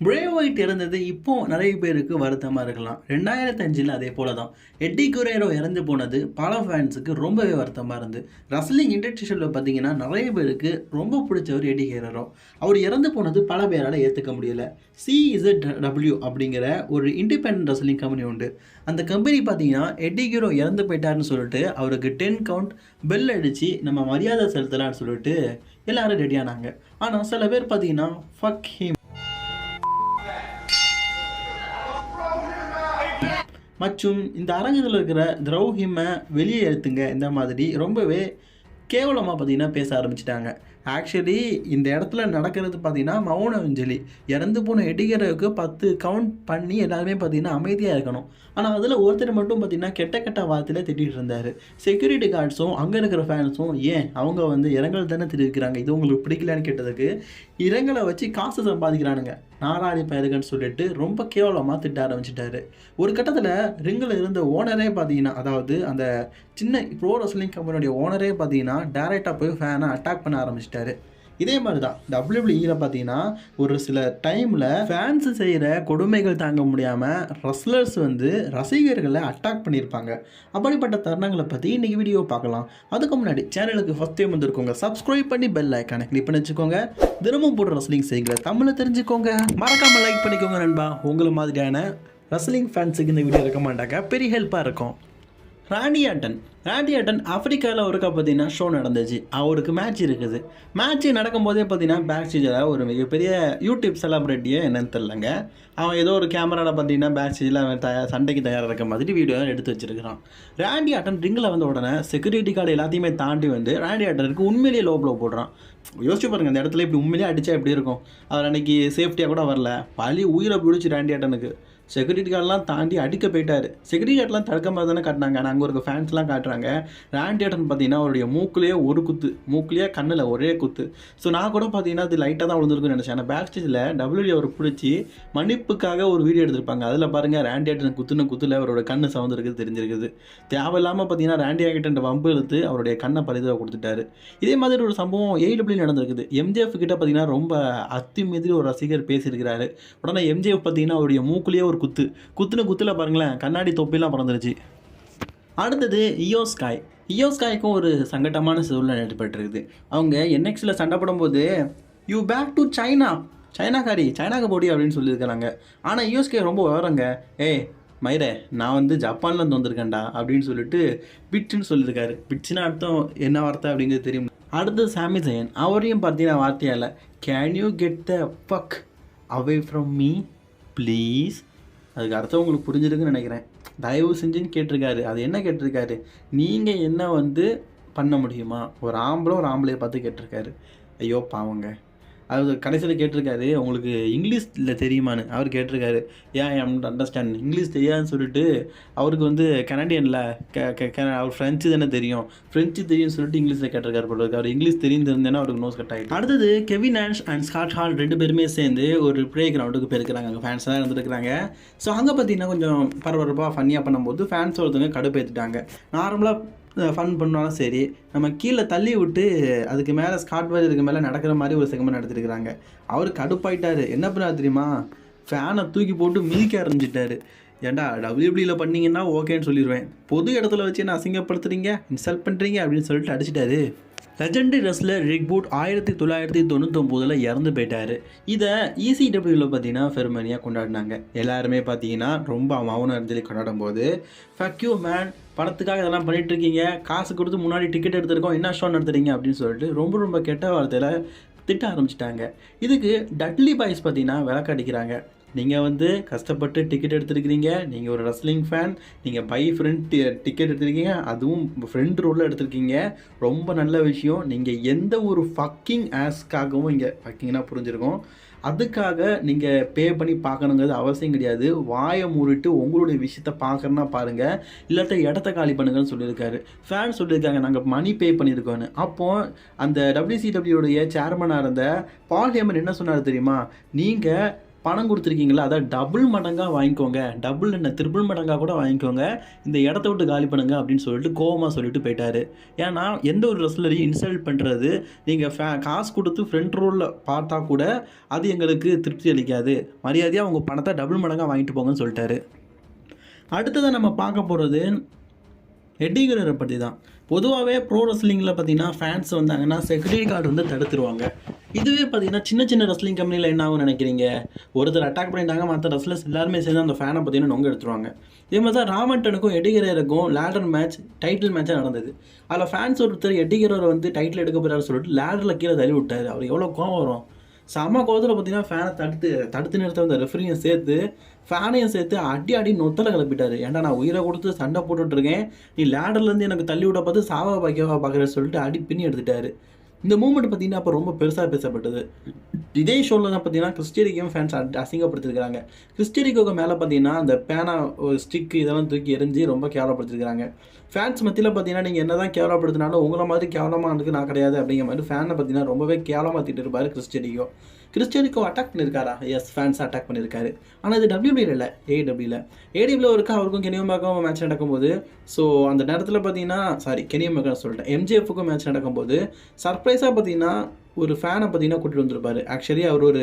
Brave white இறந்தது இப்போ நிறைய பேருக்கு வருத்தமாக இருக்கலாம். ரெண்டாயிரத்தஞ்சில் அதே போல தான் எட்டி குரேரோ இறந்து போனது பல ஃபேன்ஸுக்கு ரொம்பவே வருத்தமாக இருந்து. ரஸ்லிங் இண்டஸ்ட்ரியில் பார்த்தீங்கன்னா நிறைய பேருக்கு ரொம்ப பிடிச்சவர் எட்டி குரேரோ அவர் இறந்து போனது பல பேரால் ஏற்றுக்க முடியல. சிஇசட் டபிள்யூ அப்படிங்கிற ஒரு இண்டிபெண்ட் ரஸ்லிங் கம்பெனி உண்டு. அந்த கம்பெனி பார்த்தீங்கன்னா எட்டி ஹீரோ இறந்து போயிட்டாருன்னு சொல்லிட்டு அவருக்கு டென் கவுண்ட் பெல் அடித்து நம்ம மரியாதை செலுத்தலாம்னு சொல்லிட்டு எல்லோரும் ரெடியானாங்க ஆனால் சில பேர் பார்த்தீங்கன்னா ஃபக் ஹிம் மற்றும் இந்த அரங்கத்தில் இருக்கிற திரௌஹிமை வெளியே எடுத்துங்க. இந்த மாதிரி ரொம்பவே கேவலமாக பார்த்தீங்கன்னா பேச ஆரம்பிச்சிட்டாங்க. ஆக்சுவலி இந்த இடத்துல நடக்கிறது பார்த்தீங்கன்னா மௌன அஞ்சலி. இறந்து போன எடிகருக்கு பத்து கவுண்ட் பண்ணி எல்லாருமே பார்த்தீங்கன்னா அமைதியாக இருக்கணும். ஆனால் அதில் ஒருத்தர் மட்டும் பார்த்தீங்கன்னா கெட்ட கெட்ட வார்த்தையில் திட்டிகிட்டு இருந்தார். செக்யூரிட்டி கார்ட்ஸும் அங்கே இருக்கிற ஃபேன்ஸும் ஏன் அவங்க வந்து இரங்கல் தானே தெரிவிக்கிறாங்க? இது உங்களுக்கு பிடிக்கலன்னு கேட்டதுக்கு இரங்கலை வச்சு காசு சம்பாதிக்கிறானுங்க. நாராயணி பயலுகன்னு சொல்லிட்டு ரொம்ப கேவலமாக திட்ட ஆரம்பிச்சிட்டாரு. ஒரு கட்டத்தில் ரிங்கில் இருந்த ஓனரே பார்த்தீங்கன்னா அதாவது அந்த சின்ன ப்ரோ ரெஸ்லிங் கம்பெனியோடைய ஓனரே பார்த்தீங்கன்னா டேரெக்டாக போய் ஃபேனை அட்டாக் பண்ண ஆரம்பிச்சிட்டாரு. இதே மாதிரி தான் டபிள்யூபிள்யூயில் பார்த்தீங்கன்னா ஒரு சில டைமில் ஃபேன்ஸு செய்கிற கொடுமைகள் தாங்க முடியாமல் ரஸ்லர்ஸ் வந்து ரசிகர்களை அட்டாக் பண்ணியிருப்பாங்க. அப்படிப்பட்ட தருணங்களை பற்றி இன்றைக்கி வீடியோ பார்க்கலாம். அதுக்கு முன்னாடி சேனலுக்கு ஃபஸ்ட் டைம் வந்துருக்கோங்க சப்ஸ்கிரைப் பண்ணி பெல் ஐக்கானை கிளிக் பண்ணி வச்சுக்கோங்க. தினமும் போடுற ரஸ்லிங் செய்கிற தமிழை தெரிஞ்சுக்கோங்க. மறக்காமல் லைக் பண்ணிக்கோங்க நண்பா. உங்களை மாதிரியான ரஸ்லிங் ஃபேன்ஸுக்கு இந்த வீடியோ இருக்க மாட்டாங்க. பெரிய ஹெல்ப்பாக இருக்கும். ராணி ஆண்டன் ராண்டி ஆட்டன் ஆப்பிரிக்காவில் ஒருக்கா பார்த்தீங்கன்னா ஷோ நடந்துச்சு. அவருக்கு மேட்ச் இருக்குது. மேட்ச் நடக்கும்போதே பார்த்தீங்கன்னா பேக் ஸ்டேஜில் ஒரு மிகப்பெரிய யூடியூப் செலிப்ரிட்டியே என்னன்னு தெரிலங்க அவன் ஏதோ ஒரு கேமராவில் பார்த்தீங்கன்னா பேக் ஸ்டேஜில் அவன் தயார் சண்டைக்கு தயாராக இருக்க மாதிரி வீடியோ எடுத்து வச்சிருக்கிறான். ராண்டி ஆட்டன் ரிங்கில் வந்த உடனே செக்யூரிட்டி கார்டு எல்லாத்தையுமே தாண்டி வந்து ராண்டி ஆட்டனுக்கு உண்மையிலேயே லோ ப்ளோ போடுறான். யோசிச்சு பாருங்க அந்த இடத்துல இப்படி உண்மையிலேயே அடித்தா எப்படி இருக்கும்? அவர் அன்னைக்கு சேஃப்டியாக கூட வரல. பழி உயிரை பிடிச்சி ராண்டி ஆட்டனுக்கு. செக்யூரிட்டி கார்டெலாம் தாண்டி அடிக்க போயிட்டார். செக்யூரிட்டி கார்டெலாம் தடுக்க மாதிரி தானே காட்டினாங்க. நான் அங்கே ஒரு ஃபேன்ஸ்லாம் காட்டுறேன் காட்டுறாங்க ராண்டியேட்டன் பார்த்தீங்கன்னா அவருடைய மூக்குலேயே ஒரு குத்து. மூக்குலேயே கண்ணில் ஒரே குத்து. ஸோ நான் கூட பார்த்தீங்கன்னா அது லைட்டாக தான் விழுந்துருக்குன்னு நினச்சேன். ஆனால் பேக் ஸ்டேஜில் டபிள்யூடி அவர் பிடிச்சி மன்னிப்புக்காக ஒரு வீடியோ எடுத்திருப்பாங்க. அதில் பாருங்கள் ராண்டியேட்டன் குத்துன குத்துல அவரோட கண்ணு சவந்திருக்குது தெரிஞ்சிருக்குது. தேவையில்லாமல் பார்த்தீங்கன்னா ராண்டி ஆகிட்ட வம்பு எழுத்து அவருடைய கண்ணை பரிதாக கொடுத்துட்டாரு. இதே மாதிரி ஒரு சம்பவம் ஏடபிள்யூ நடந்திருக்குது. எம்ஜிஎஃப் கிட்ட பார்த்தீங்கன்னா ரொம்ப அத்துமீறி ஒரு ரசிகர் பேசியிருக்கிறாரு. உடனே எம்ஜிஎஃப் பார்த்தீங்கன்னா அவருடைய மூக்குலேயே ஒரு குத்து. குத்துன குத்துல பாருங்களேன் கண்ணாடி தொப்பிலாம் பறந்துருச்சு. அடுத்தது இயோஸ்காய் இயோஸ்காய்க்கும் ஒரு சங்கட்டமான சூழ்நிலை ஏற்பட்டிருக்குது. அவங்க என்எக்ஸில் சண்டை போடும்போது யூ பேக் டு சைனா சைனாக்காரி சைனாக்கு போடி அப்படின்னு சொல்லியிருக்கிறாங்க. ஆனால் இயோஸ்காய் ரொம்ப விவரங்க ஏய் மயிரே நான் வந்து ஜப்பான்லேருந்து வந்திருக்கேன்டா அப்படின்னு சொல்லிட்டு பிட்ஸ்னு சொல்லியிருக்காரு. பிட்ஸ்னா அர்த்தம் என்ன வார்த்தை? அப்படிங்கிறது தெரியும். அடுத்து சாமி ஜெயன். அவரையும் பார்த்தீங்கன்னா வார்த்தையால் can you get the fuck away from me please அதுக்கு அர்த்தம் உங்களுக்கு புரிஞ்சிருக்குன்னு நினைக்கிறேன். தயவு செஞ்சுன்னு கேட்டிருக்காரு. அது என்ன கேட்டிருக்காரு? நீங்கள் என்ன வந்து பண்ண முடியுமா? ஒரு ஆம்பளை ஒரு ஆம்பளையை பார்த்து கேட்டிருக்காரு. ஐயோ பாவங்க. அவர் கடைசியில் கேட்டிருக்காரு உங்களுக்கு இங்கிலீஷில் தெரியுமான்னு? அவர் கேட்டிருக்காரு ஏன் ஐம் அண்டர்ஸ்டாண்ட் இங்கிலீஷ் தெரியாதுன்னு சொல்லிட்டு அவருக்கு வந்து கனடியனில் அவர் ஃப்ரெஞ்சு தானே தெரியும். ஃப்ரெஞ்சு தெரியும்னு சொல்லிட்டு இங்கிலீஷில் கேட்டிருக்காரு போல அவர் இங்கிலீஷ் தெரியும் அவருக்கு நோஸ் கட் ஆகிடும் அடுத்தது கெவின் ஆன்ஸ் அண்ட் ஸ்காட் ஹால் ரெண்டு பேருமே சேர்ந்து ஒரு ப்ளே கிரவுண்டுக்கு போயிருக்கிறாங்க. அங்கே ஃபேன்ஸ் தான் இருந்துருக்காங்க ஸோ அங்கே பார்த்தீங்கன்னா கொஞ்சம் பரபரப்பாக ஃபன்னியாக பண்ணும்போது ஃபேன்ஸ் ஒருத்தவங்க கடுப்பேற்றிட்டாங்க நார்மலாக ஃபன் பண்ணாலும் சரி நம்ம கீழே தள்ளி விட்டு அதுக்கு மேலே ஸ்காட் இதுக்கு மேலே நடக்கிற மாதிரி ஒரு செகமெண்ட் நடத்திருக்கிறாங்க அவர் கடுப்பாயிட்டார். என்ன பண்ணாரு தெரியுமா? ஃபேனை தூக்கி போட்டு மிதிக்க ஆரம்பிச்சிட்டாரு. ஏன்டா டபிள்யூபிளியில் பண்ணிங்கன்னா ஓகேன்னு சொல்லிடுவேன் பொது இடத்துல வச்சு என்ன அசிங்கப்படுத்துறீங்க? இன்சல்ட் பண்ணுறீங்க அப்படின்னு சொல்லிட்டு அடிச்சிட்டாரு. லெஜண்டரி ரெஸ்லர் ரிக் பூட் ஆயிரத்தி தொள்ளாயிரத்தி தொண்ணூத்தொம்போதில் இறந்து போயிட்டார். இதை E இசிடபிள்யூவில் பார்த்தீங்கன்னா ஃபெர்மனியாக கொண்டாடினாங்க. எல்லாருமே பார்த்தீங்கன்னா ரொம்ப மௌனம் அஞ்சலி கொண்டாடும் போது ஃபக்யூ மேன் பணத்துக்காக இதெல்லாம் பண்ணிட்டு இருக்கீங்க காசு கொடுத்து முன்னாடி டிக்கெட் எடுத்திருக்கோம். என்ன ஷோ நடத்துறீங்க அப்படின்னு சொல்லிட்டு ரொம்ப ரொம்ப கெட்ட வார்த்தையில் திட்ட ஆரம்பிச்சிட்டாங்க. இதுக்கு டட்லி பாய்ஸ் பார்த்தீங்கன்னா விளக்கடிக்கிறாங்க நீங்கள் வந்து கஷ்டப்பட்டு டிக்கெட் எடுத்திருக்கிறீங்க நீங்கள் ஒரு ரெஸ்லிங் ஃபேன் நீங்கள் பை ஃப்ரெண்ட் டிக்கெட் எடுத்திருக்கீங்க அதுவும் ஃப்ரெண்ட் ரோலில் எடுத்திருக்கீங்க. ரொம்ப நல்ல விஷயம். நீங்கள் எந்த ஒரு ஃபக்கிங் ஆஸ்க்காகவும் இங்கே ஃபக்கிங்னா புரிஞ்சிருக்கும். அதுக்காக நீங்கள் பே பண்ணி பார்க்கணுங்கிறது அவசியம் கிடையாது. வாயை மூடிட்டு உங்களுடைய விஷயத்த பார்க்கறனா பாருங்கள் இல்லாட்ட இடத்த காலி பண்ணுங்கன்னு சொல்லியிருக்காரு. ஃபேன் சொல்லியிருக்காங்க நாங்கள் மணி பே பண்ணியிருக்கோன்னு அப்போது அந்த டபிள்யூசிடபிள்யூடைய உடைய சேர்மனாக இருந்த பால் ஹேமன் என்ன சொன்னார் தெரியுமா? நீங்கள் பணம் கொடுத்துருக்கீங்களா அதை டபுள் மடங்காக வாங்கிக்கோங்க. டபுள் என்ன த்ரிபிள் மடங்காக கூட வாங்கிக்கோங்க. இந்த இடத்த விட்டு காலி பண்ணுங்க அப்படின்னு சொல்லிட்டு கோவமாக சொல்லிட்டு போயிட்டாரு. ஏன்னா எந்த ஒரு ரெஸ்லரையும் இன்சல்ட் பண்ணுறது நீங்கள் ஃபே காசு கொடுத்து ஃப்ரண்ட் ரோலில் பார்த்தா கூட அது எங்களுக்கு திருப்தி அளிக்காது. மரியாதையாக அவங்க பணத்தை டபுள் மடங்காக வாங்கிட்டு போங்கன்னு சொல்லிட்டாரு. அடுத்ததாக நம்ம பார்க்க போகிறது எட்டிகரரை பற்றி தான் பொதுவாகவே ப்ரோ ரெஸ்லிங்கில் பார்த்தீங்கன்னா ஃபேன்ஸ் வந்தாங்கன்னா செக்யூரிட்டி கார்டு வந்து தடுத்துருவாங்க. இதுவே பார்த்தீங்கன்னா சின்ன சின்ன ரெஸ்லிங் கம்பெனியில் என்ன ஆகும் நினைக்கிறீங்க? ஒருத்தர் அட்டாக் பண்ணிட்டாங்க மற்ற ரெஸ்லர்ஸ் எல்லாருமே சேர்ந்து அந்த ஃபேனை பார்த்தீங்கன்னா நொங்க எடுத்துருவாங்க. இதே மாதிரி தான் ராமண்டனுக்கும் எடிகரருக்கும் லேடர் மேட்ச் டைட்டில் மேட்சாக நடந்தது. அதில் ஃபேன்ஸ் ஒருத்தர் எடிகரரை வந்து டைட்டில் எடுக்க போகிறாரு சொல்லிட்டு லேடரில் கீழே தள்ளி விட்டார். அவர் எவ்வளோ கோவம் வரும்? செம கோவத்தில் பார்த்தீங்கன்னா ஃபேனை தடுத்து தடுத்து நிறுத்த வந்த ரெஃபரியும் சேர்த்து ஃபேனையும் சேர்த்து அடி அடி நொத்தலை கிளப்பிட்டாரு. ஏன்டா நான் உயிரை கொடுத்து சண்டை போட்டுட்ருக்கேன் நீ லேடர்லேருந்து எனக்கு தள்ளி விட பார்த்து சாவா பாக்கியவா பார்க்குறேன்னு சொல்லிட்டு அடி பின்னி எடுத்துட்டாரு. இந்த மூமெண்ட் பார்த்தீங்கன்னா அப்போ ரொம்ப பெருசாக பேசப்பட்டது. இதே ஷோவில் தான் பார்த்தீங்கன்னா கிறிஸ்டியரிக்கும் ஃபேன்ஸ் அசிங்கப்படுத்திருக்காங்க கிறிஸ்டியரிக்கோக்கு மேலே பார்த்தீங்கன்னா அந்த பேனா ஸ்டிக்கு இதெல்லாம் தூக்கி எரிஞ்சு ரொம்ப கேவலப்படுத்திருக்காங்க ஃபேன்ஸ் மத்தியில் பார்த்தீங்கன்னா நீங்கள் என்ன தான் கேவலப்படுத்தினாலும் உங்களை மாதிரி கேவலமாக இருக்கு நான் கிடையாது அப்படிங்கிற மாதிரி ஃபேனை பார்த்தீங்கன்னா ரொம்பவே கேவலமாக திட்டு இருப்பார் கிறிஸ்டியரிக்கோ. கிறிஸ்டியனுக்கும் அட்டாக் பண்ணியிருக்காரா எஸ் ஃபேன்ஸ் அட்டாக் பண்ணியிருக்காரு ஆனால் இது டபிள்யூபியில் இல்லை ஏடபிள்யூவில் ஏடபிள்யூ இருக்கா? அவருக்கும் கெனியமாகவும் மேட்ச் நடக்கும்போது. ஸோ அந்த நேரத்தில் பார்த்தீங்கன்னா சாரி கெனியமாக சொல்லிட்டேன் எம்ஜிஎஃப்க்கும் மேட்ச் நடக்கும்போது சர்ப்ரைஸாக பார்த்தீங்கன்னா ஒரு ஃபேனை பார்த்தீங்கன்னா கூட்டிகிட்டு வந்திருப்பார். ஆக்சுவலி அவர் ஒரு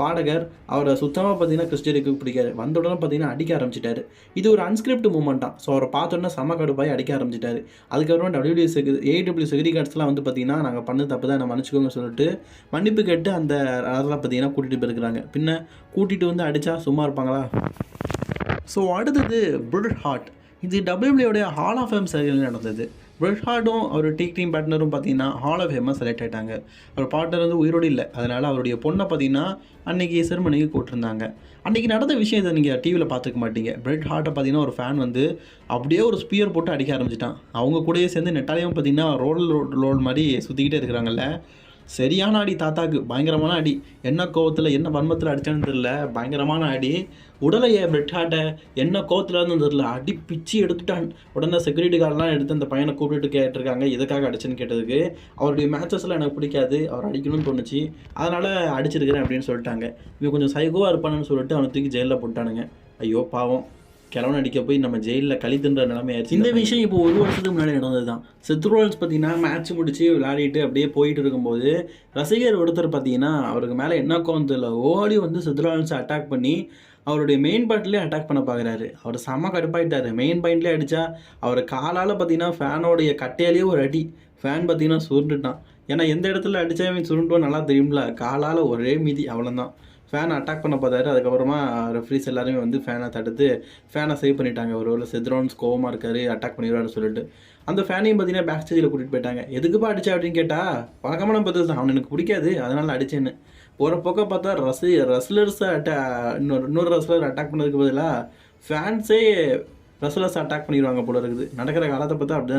பாடகர். அவரை சுத்தமாக பார்த்தீங்கன்னா கிறிஸ்டியனுக்கு பிடிக்காது. வந்த உடனே பார்த்தீங்கன்னா அடிக்க ஆரம்பிச்சிட்டாரு. இது ஒரு அன்ஸ்கிரிப்ட் மூமெண்ட் தான். ஸோ அவரை பார்த்தோன்னா செம கடுப்பாய் அடிக்க ஆரம்பிச்சிட்டாரு. அதுக்கப்புறம் டபிள்யூடி செகு ஏடபிள்யூ செக்யூரிட்டி கார்ட்ஸ்லாம் வந்து பார்த்தீங்கன்னா நாங்கள் பண்ண தப்பு தான் என்ன மன்னிச்சுக்கோங்க சொல்லிட்டு மன்னிப்பு கேட்டு அந்த அதெல்லாம் பார்த்தீங்கன்னா கூட்டிகிட்டு போயிருக்கிறாங்க. பின்ன கூட்டிகிட்டு வந்து அடித்தா சும்மா இருப்பாங்களா? ஸோ அடுத்தது பிரிட் ஹார்ட் இது டபிள்யூபிள்யூடைய ஹால் ஆஃப் ஃபேம் சரியில் நடந்தது. பிரிட் ஹார்டும் அவர் டீ டீம் பார்ட்னரும் பார்த்தீங்கன்னா ஹால் ஆஃப் ஃபேமாக செலக்ட் ஆகிட்டாங்க அவர் பார்ட்னர் வந்து உயிரோடு இல்லை. அதனால் அவருடைய பொண்ணை பார்த்தீங்கன்னா அன்றைக்கி செருமனிக்கு கூட்டிருந்தாங்க. அன்றைக்கி நடந்த விஷயத்தை நீங்கள் டிவியில் பார்த்துக்க மாட்டீங்க. பிரெட் ஹார்ட்டை பார்த்தீங்கன்னா ஒரு ஃபேன் வந்து அப்படியே ஒரு ஸ்பியர் போட்டு அடிக்க ஆரம்பிச்சிட்டான். அவங்க கூடயே சேர்ந்து நெட்டாலையும் பார்த்தீங்கன்னா ரோல் ரோல் மாதிரி சுற்றிக்கிட்டே இருக்கிறாங்கல்ல. சரியான அடி தாத்தாக்கு பயங்கரமான அடி. என்ன கோவத்தில் என்ன வன்மத்தில் அடித்தான்னு தெரில பயங்கரமான அடி. உடலையே பிரெட் என்ன கோவத்தில் இருந்து தெரில அடி பிச்சு எடுத்துட்டான். உடனே செக்யூரிட்டிக்காரெலாம் எடுத்து அந்த பையனை கூப்பிட்டு கேட்டிருக்காங்க. எதுக்காக அடிச்சேன்னு கேட்டதுக்கு. அவருடைய மேட்சஸ்லாம் எனக்கு பிடிக்காது. அவர் அடிக்கணும்னு தோணுச்சு. அதனால் அடிச்சிருக்கிறேன் அப்படின்னு சொல்லிட்டாங்க. இவன் கொஞ்சம் சைகோவாக இருப்பானுன்னு சொல்லிட்டு அவனை தூக்கி ஜெயிலில் போட்டானுங்க. ஐயோ பாவம். கிழவன் அடிக்க போய் நம்ம ஜெயிலில் களி தின்ற நிலைமை ஆயிடுச்சு இந்த விஷயம் இப்போ ஒரு வருஷத்துக்கு முன்னாடி நடந்தது தான் செத்ரோல்ஸ் பார்த்தீங்கன்னா மேட்ச் முடிச்சு விளையாடிட்டு அப்படியே போயிட்டு இருக்கும்போது ரசிகர் ஒருத்தர் பார்த்தீங்கன்னா அவருக்கு மேலே என்ன கோவம் இல்லை ஓடி வந்து செத்ரோல்ஸ் அட்டாக் பண்ணி அவருடைய மெயின் பாயிண்ட்லேயே அட்டாக் பண்ண பார்க்குறாரு. அவர் செம கடுப்பாயிட்டாரு. மெயின் பாயிண்ட்லேயே அடித்தா அவர் காலால் பார்த்தீங்கன்னா ஃபேனோடைய கட்டையிலேயே ஒரு அடி. ஃபேன் பார்த்தீங்கன்னா சுருண்டுட்டான். ஏன்னா எந்த இடத்துல அடித்தா அவன் சுருண்டுவோம் நல்லா தெரியும்ல. காலால் ஒரே மீதி. அவ்வளோதான் ஃபேனை அட்டாக் பண்ண பார்த்தாரு. அதுக்கப்புறமா ரெஃப்ரீஸ் எல்லாருமே வந்து ஃபேனை தடுத்து ஃபேனை சேவ் பண்ணிட்டாங்க. ஒரு ஒரு செத்ரோன்ஸ் கோவமாக இருக்காரு அட்டாக் பண்ணிடுவாருன்னு சொல்லிட்டு. அந்த ஃபேனையும் பார்த்தீங்கன்னா பேக் ஸ்டேஜில் கூட்டிகிட்டு போயிட்டாங்க. எதுக்குப்பா அடிச்சா? அப்படின்னு கேட்டால் பழக்கமான பதில் தான். அவன் எனக்கு பிடிக்காது. அதனால் அடிச்சேன்னு. ஒரு பக்கம் பார்த்தா ரசி ரஸ்லர்ஸை அட்டா இன்னொரு இன்னொரு ரஸ்லர் அட்டாக் பண்ணதுக்கு பதிலாக ஃபேன்ஸே ரஸ்லர்ஸ் அட்டாக் பண்ணிடுவாங்க போல இருக்குது. நடக்கிற காலத்தை பார்த்தா அப்படி